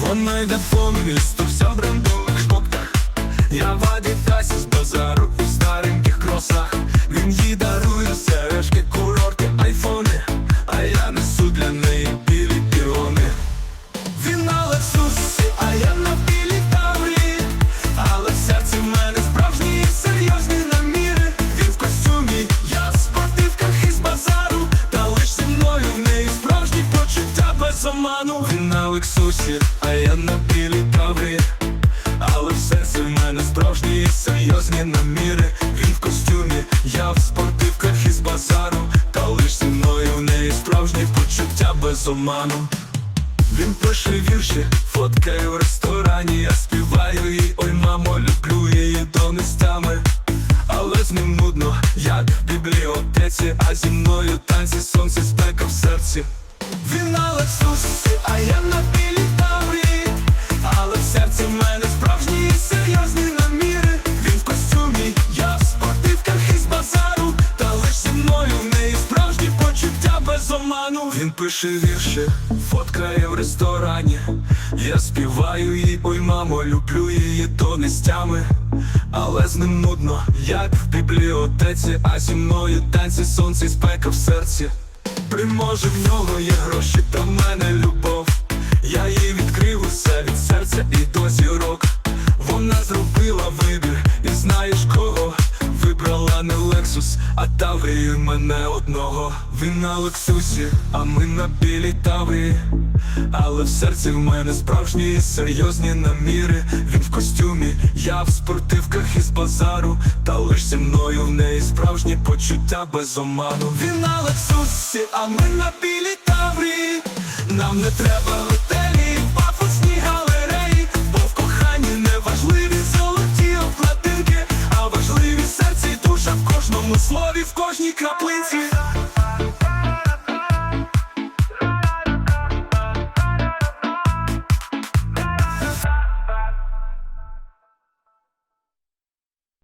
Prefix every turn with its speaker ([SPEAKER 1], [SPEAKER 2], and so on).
[SPEAKER 1] Вона йде по місту, вся в брендових шмотках Я в адідасі з базару в стареньких кросах. Він їй дарує сережки, курорти, айфони. А я несу для неї білі піони. Він на лексусі, а я на білій Але в серці в мене справжні серйозні наміри. Він в костюмі, я спортивках із базару. Та лиш зі мною в неї справжні почуття без оману Він в костюмі, я в спортивках із базару Та лиш зі мною в неї справжні почуття без оману. Він пише вірші, фоткає в ресторані, я співаю їй, ой, мамо, люблю її донестями Але з ним нудно, як в бібліотеці, а зі мною танці, сонце, спека в серці. Він оману Він пише вірші, фоткає в ресторані. Я співаю їй, ой, мамо, люблю її донестями Але з ним нудно, як в бібліотеці А зі мною танці, сонце і спека в серці. Приможе в нього є гроші, та в мене любов. Я їй Таврію мене одного. Він на Лексусі, а ми на білій Таврії Але в серці в мене справжні і серйозні наміри. Він в костюмі, я в спортивках із базару. Та лиш зі мною в неї справжні почуття без оману. Він на Лексусі, а ми на білій Таврії Нам не треба кожному слові, в кожній краплинці.